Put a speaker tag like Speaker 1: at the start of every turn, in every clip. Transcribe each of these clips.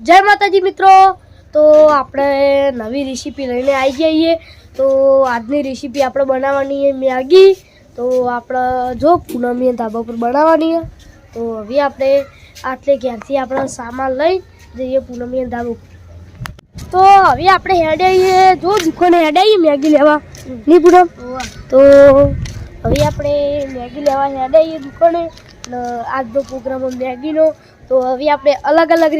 Speaker 1: જય માતાજી મિત્રો. તો આપણે નવી રેસીપી લઈને આવી જઈએ. તો આજની રેસીપી આપણે બનાવવાની મેગી. તો આપણે જો પૂનમી ધાબા પર બનાવવાની છે. તો હવે આપણે આટલે ક્યાંથી આપણે સામાન લઈ જઈએ પૂનમી ધાબો તો હવે આપણે હેડે આવીએ. જો દુકાને હેડાઈએ મેગી લેવા. નહીં પૂનમ? તો હવે આપણે મેગી લેવા હેડાઈએ દુકાને. આજનો પ્રોગ્રામ મેગીનો. તો હવે આપણે અલગ અલગ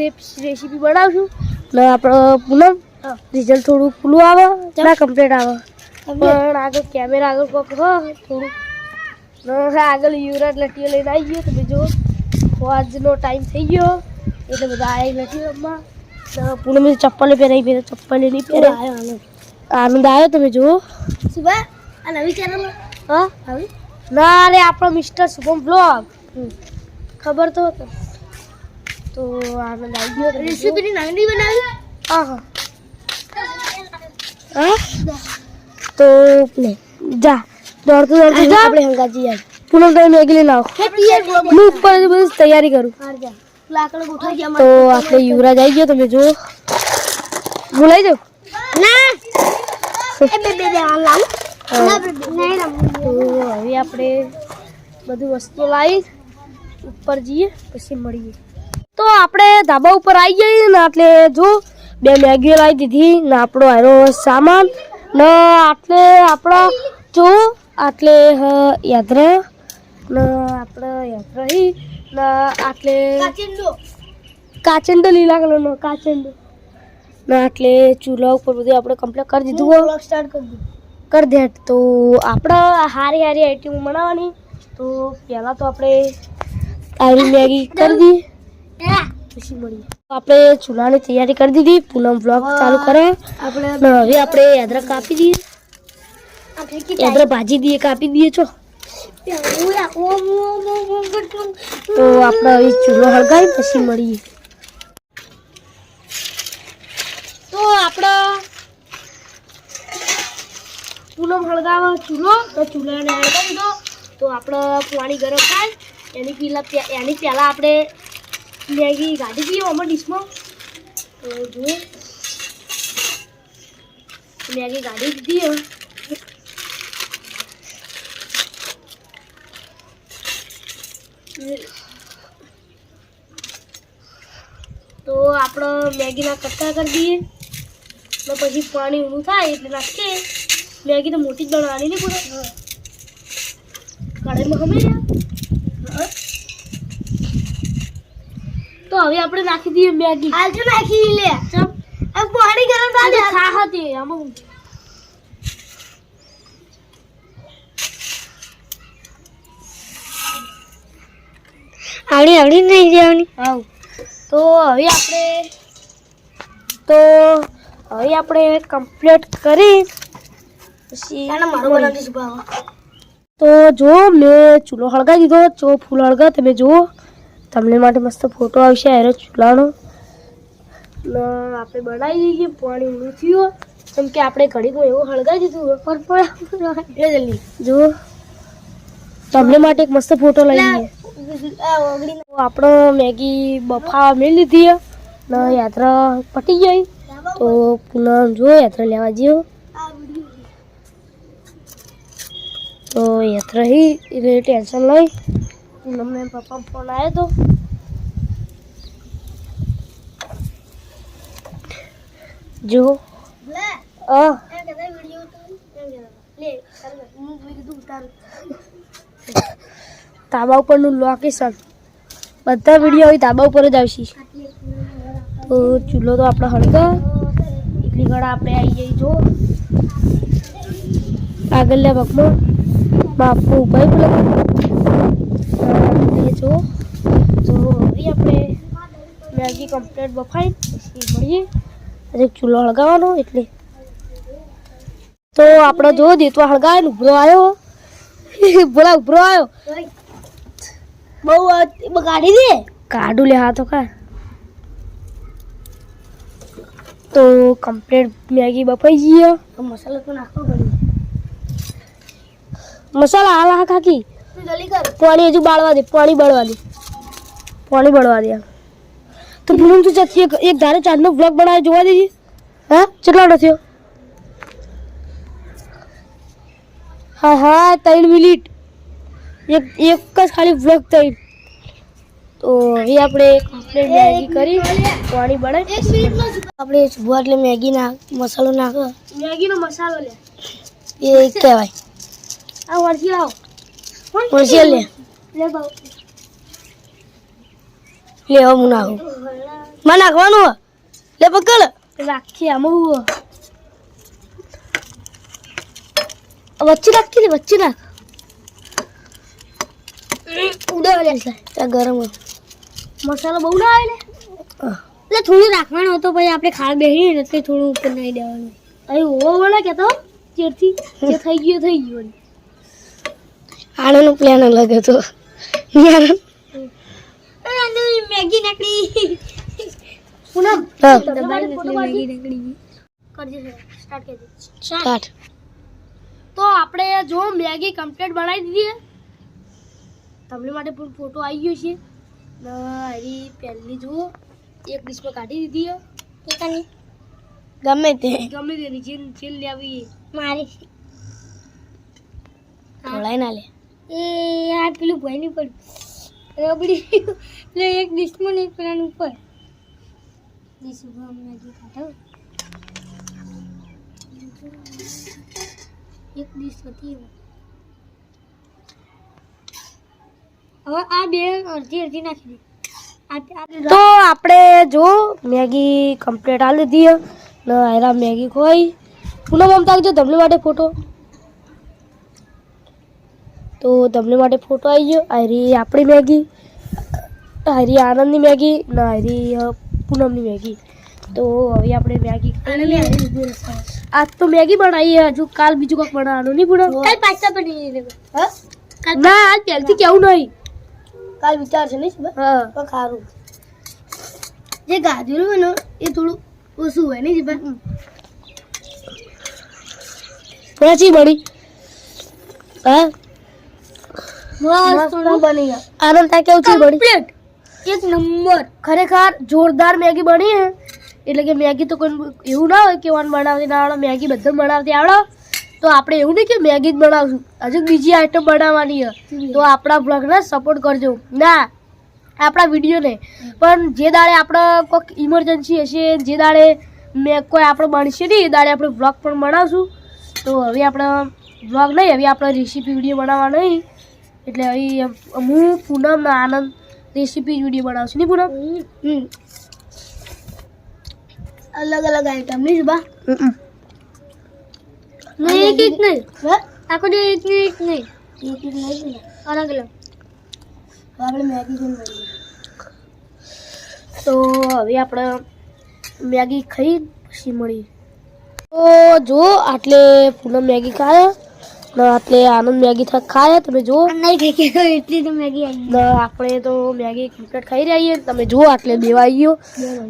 Speaker 1: રેસીપી બનાવશું. ને આપણે પૂનમ રિઝલ્ટ થોડું ખુલ્લું આવે ના કમ્પ્લીટ આવે. પણ આગળ કેમેરા આગળ કોક હો થોડું. આગળ યુવરાજ લટીઓ લઈને આવી ગયો તમે જો આજનો ટાઈમ થઈ ગયો. એટલે બધા આવી લટીઓ રમવા. પૂનમ ચપ્પલ પહેરાવી પહેરે ચપ્પલ નહીં પહેરે આનંદ. આવ્યો તમે જુઓ.
Speaker 2: સુબા આ નવી ચેનલ
Speaker 1: હા?
Speaker 2: આવી?
Speaker 1: ના અરે આપણો મિસ્ટર શુભમ બ્લોગ ખબર તો હતો. તો આનંદ આવી ગયો તમે જુઓ.
Speaker 2: રેસીપી નાંગડી બનાવી
Speaker 1: હા હા હા તો લે જા દોડતું દોડતું જા આપણે હંગાજી યાર પૂનમ તમે મેગી લઈને આવો
Speaker 2: ખેતી યાર
Speaker 1: હું ઉપર બધી તૈયારી કરું
Speaker 2: હાર જા લાકડ ગોઠવાઈ ગયા
Speaker 1: તો આપણે યુવરાજ આવી ગયો તમે જુઓ બોલાઈ જાઓ
Speaker 2: ના એ બે બે બે આ લાવ ના બે બે નહીં રમવું
Speaker 1: તો હવે આપણે બધી વસ્તુ લાવી ઉપર જઈએ પછી મળીએ તો આપણે ધાબા ઉપર આવી જઈએ ને એટલે જો બે મેગીઓ લાવી દીધી ને આપણો હારો સામાન. ને આટલે આપણા જો આટલે હ યાત્રા. ને આપણે યાત્રા હી. ને આટલે
Speaker 2: કાચિંડો.
Speaker 1: લીલા કલરનો કાચંડો. ને આટલે ચૂલા ઉપર બધું આપણે કમ્પ્લીટ કરી દીધું હોય
Speaker 2: સ્ટાર્ટ કરી
Speaker 1: કર દે તો આપણે હારી હારી આઈટમ બનાવવાની. તો પહેલાં તો આપણે આવી મેગી કરી દઈએ આપણે ચૂલાની તૈયારી કરી દીધી. પૂનમ બ્લોગ ચાલુ કરે
Speaker 2: આપણે
Speaker 1: હવે આપણે યાદરા કાપી દઈએ. યાદરા ભાજી દઈએ કાપી દઈએ છો તો આપણે હવે ચૂલો હળગાવી પછી મળીએ. તો આપણે પૂનમ હળગાવો ચૂલો. તો ચૂલાને હળગાવી દો. તો આપણે પાણી ગરમ થાય. એની પહેલાં એની પહેલાં આપણે મેગી ગાડી પીઓ આમાં ડીશમાં. તો જુઓ મેગી ગાડી દીધી. તો આપણે મેગીના કટકા કરી દઈએ. ને પછી પાણી ઊંડું થાય એટલે નાખીએ. મેગી તો મોટી જ બનાવવાની નહીં પૂરો. કઢાઈમાં ખમે તો હવે આપણે નાખી દઈએ મેગી.
Speaker 2: હાલજો નાખી લે. આ પાણી ગરમ થાય
Speaker 1: ખા હતી આમાં
Speaker 2: આવડી આવડી નહીં જવાની?
Speaker 1: આવ. તો હવે આપણે તો હવે આપણે કમ્પ્લીટ કરી. પછી તો જો મેં ચૂલો હળગાવી દીધો ચો ફૂલ હળગા તમે જુઓ. તમને માટે મસ્ત ફોટો આવશે એરો ચૂલાનો. ને આપણે બનાવી દઈએ પાણી થયું કેમ કે આપણે ઘડીમાં એવું હળગાવી દીધું પર
Speaker 2: જલ્દી.
Speaker 1: જુઓ. તમને માટે એક મસ્ત ફોટો લઈ લઈએ. આપણો મેગી બફા મેળ લીધી ને યાત્રા પટી ગઈ. તો પૂનમ જુઓ યાત્રા લેવા જઈએ તો યાત્રા હી ટેન્શન લઈ પૂનમને પપ્પા ફોન આવ્યો તો. જો. તાબા ઉપરનું લોકેશન બધા વીડિયો હવે તાબા ઉપર જ આવશે. તો ચૂલો તો આપણે હળગો. એટલી ઘડા આપણે આવી જઈ જો. આગળના ભાગમાં બાપુ ઊભા. જો. તો હવે આપણે મેગી કમ્પ્લીટ બફાઈ પછી મળીએ. હજી ચૂલો હળગાવવાનો એટલે. તો આપણે જો દીતો હળગાવે ને ઉભરો આવ્યો. બોલા ઉભરો આવ્યો.
Speaker 2: બહુ કાઢી દે.
Speaker 1: કાઢું લે હા તો કા. તો કમ્પ્લીટ મેગી બફાઈ ગઈ
Speaker 2: મસાલો તો નાખવો પડે.
Speaker 1: મસાલા હાલ હા કાકી. પાણી હજુ બાળવા દે પાણી બળવા દે. પાણી બળવા દે તો પૂનમ તું જતી એક એક ધારે ચાંદનો બ્લોગ બનાવે જોવા દેજે. હા? કેટલા થયો? હા હા ત્રણ મિનિટ. એક એક જ ખાલી વ્લોગ થઈ. તો એ આપણે કમ્પ્લીટ મેગી કરી. પાણી બનાવી આપણે સુબહ એટલે મેગી નાખ મસાલો નાખો. મેગીનો મસાલો લે. એ કહેવાય. આ વરસી આવો વરસી લે લે હું નાખું માં નાખવાનું? લે પકડ રાખી આમાં વચ્ચે નાખી લે વચ્ચે નાખ ઉડા ગરમ. મસાલો બહુ ના આવે લે એટલે થોડું રાખવાનું હતું પછી આપણે ખાડ બેસી ને થોડું ઉપર નાખી દેવાનું અહીં હોવો બોલે કે તો ચેરથી જે થઈ ગયું થઈ ગયું આનંદ પ્લાન અલગ હતો. મેગી નકડી પૂનમ મેગી નકડી કરજે સ્ટાર્ટ કરી સ્ટાર્ટ. તો આપણે જો મેગી કમ્પ્લીટ બનાવી દીધી તમને માટે પણ ફોટો આવી ગયો છે. ને એની પહેલી જુઓ એક ડીશમાં કાઢી દીધી પોતાની ગમે તે. ગમે તે જે જે લેવી મારી. થોડાય ના લે. એ આ પેલું ભાઈ નહીં પડ્યું રબડી. એટલે એક ડીશમાં નહીં પેલાનું ઉપર. ડીશ ઉપર મેગી કાઢો એક ડીશ હતી હવે આ બે અડધી અડધી નાખી દે. તો આપણે જો મેગી કમ્પ્લીટ આ લીધી હે. ને આયરા મેગી ખોઈ. પૂનમ આમ તાકજો તમને માટે ફોટો. તો તમને માટે ફોટો આવી ગયો. આયરી આપણી મેગી. આયરી આનંદની મેગી. ને આયરી અ, પૂનમની મેગી. તો હવે આપણે મેગી ખાઈ લઈએ. આજ તો મેગી બનાવી હે, હજુ. કાલ બીજું કંઈક બનાવવાનું. નહીં પૂનમ? કાલ પાસ્તા બની ના. આજ પહેલથી કેવું નહીં. કાલ વિચાર છે નહીં હા. ખારું. જે ગાજરું હોય ને એ થોડું ઓછું હોય નહીં જીબા પછી બની હા? બની આનંદ થાય કેવું છે બની એક નંબર. ખરેખર જોરદાર મેગી બની હે. એટલે કે મેગી તો કોઈ એવું ના હોય કે વાન બનાવતી ના આવડે મેગી બધા બનાવતી. આવડે. તો આપણે એવું નહીં કે મેગી જ બનાવશું. હજુ બીજી આઈટમ બનાવવાની છે તો આપણા બ્લોગને સપોર્ટ કરજો. ના આપણા વિડીયોને. પણ જે દાડે આપણે કોઈક ઇમરજન્સી હશે જે દાડે મેં કોઈ આપણે બનશે નહીં એ દાડે આપણે બ્લોગ પણ બનાવશું. તો હવે આપણે બ્લોગ નહીં હવે આપણે રેસીપી વીડિયો બનાવવા નહીં. એટલે અહીં હું પૂનમ આનંદ રેસીપી વીડિયો બનાવશું. નહીં પૂનમ? અલગ અલગ આઈટમ નહીં બા નહીં એક એક નહીં. આખો દે એક ને એક નહીં. એક એક નહીં અલગ અલગ. આપણે મેગી તો હવે આપણે મેગી ખાઈ પછી મળી તો જો આટલે પૂનમ મેગી ખાય ને આટલે આનંદ મેગી થા ખાય તમે જો નહીં ખાઈ એટલી તો મેગી આવી. ને આપણે તો મેગી ક્રિકેટ ખાઈ રહ્યા છીએ. તમે જો આટલે દેવા આવી ગયો.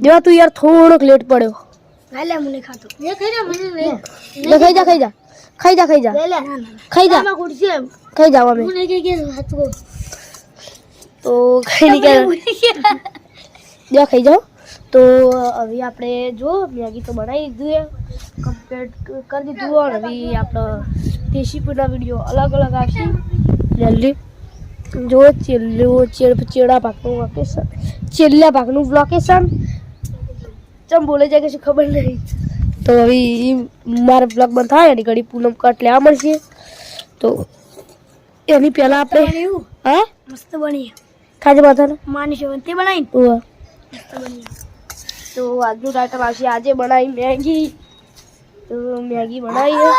Speaker 1: દેવા તું યાર થોડોક લેટ પડ્યો. હાલે મને ખાતો. એ ખાઈ જા મને લે ખાઈ જા ખાઈ જા. ખાઈ જા ખાઈ જા. ખાઈ જા. ખાઈ જાવ અમે તો ખાઈ નહીં કે દેવા ખાઈ જાઓ. તો હવે આપણે જો મેગી તો બનાવી દીધું એ કમ્પ્લીટ કરી દીધું હવે આપણો રેસીપીના વીડિયો અલગ અલગ આવશે. જલ્દી જો છેલ્લું ચેડ ચેડા ભાગનું લોકેશન છેલ્લા ભાગનું લોકેશન ચમ બોલે જાય કે શું ખબર નહીં. તો હવે મારે બ્લોગ બંધ થાય એની ઘડી પૂનમ કટ લેવા મળશે. તો એની પહેલા આપણે હા? મસ્ત બની. ખાજે બધાને માની તે બનાવી તો આજનું ટાઈટલ આવશે આજે બનાવી મેગી. તો મેગી બનાવી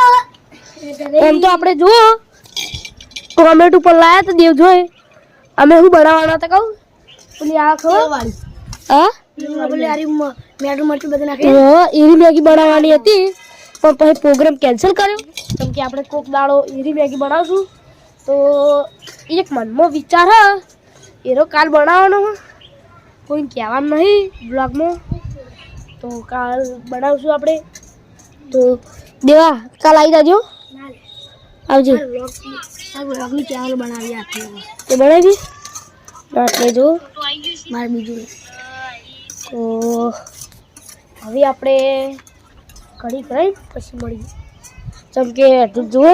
Speaker 1: એમ તો આપણે જુઓ ટોમેટો ઉપર લાયા તો દેવ જોઈ અમે શું બનાવવાના હતા કહું? પેલી આ ખબર હા? એરી મેગી બનાવવાની હતી પણ પછી પ્રોગ્રામ કેન્સલ કર્યો. કેમ કે આપણે કોક દાડો એરી મેગી બનાવશું. તો એક મનમાં વિચાર હ એરો કાલ બનાવવાનો કોઈ કહેવાનું નહીં બ્લોગમાં. તો કાલ બનાવશું આપણે. તો દેવા કાલ આવી જાજો. આવજો. ચાવલ બનાવી આપી તે બનાવી એટલે જો મારે બીજું. તો હવે આપણે કરી કરાવી પછી મળી જેમ કે જુઓ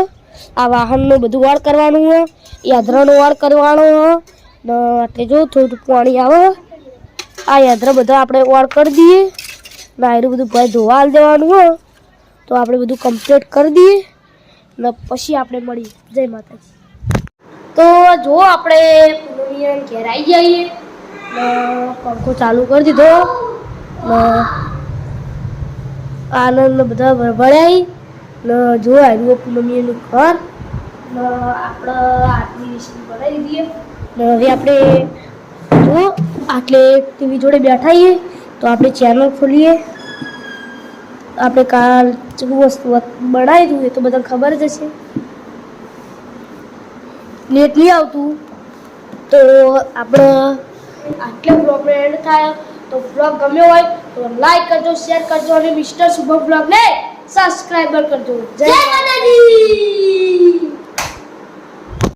Speaker 1: આ વાહનનું બધું વાળ કરવાનું હોય યાત્રાનો વાળ કરવાનો હોય ને એટલે જો થોડું પાણી આવે. આ યાત્રા બધા આપણે વાળ કરી દઈએ. ને આયરું બધું ભાઈ ધોવા દેવાનું હો તો આપણે બધું કમ્પ્લીટ કરી દઈએ ને પછી આપણે મળીએ. જય માતાજી. તો જો આપણે ઘેર આવી જઈએ પંખો ચાલુ કરી દીધો ને આનંદ બધા ભરભરાઈ ને જો આવ્યું પૂનમિયાનું ઘર ને આપણે આટલી રેસીપી બનાવી દઈએ ને હવે આપણે જો આટલે ટીવી જોડે બેઠા છીએ તો આપણે ચેનલ ખોલીએ. આપણે કાલ શું વસ્તુ બનાવી દઉં એ તો બધાને ખબર જ હશે. નેટ નહીં આવતું. તો આપણે આટલે એન્ડ થાય. તો બ્લોગ ગમ્યો હોય તો લાઈક કરજો શેર કરજો અને મિસ્ટર શુભમ બ્લોગને સબસ્ક્રાઈબર કરજો.
Speaker 2: જય માતાજી!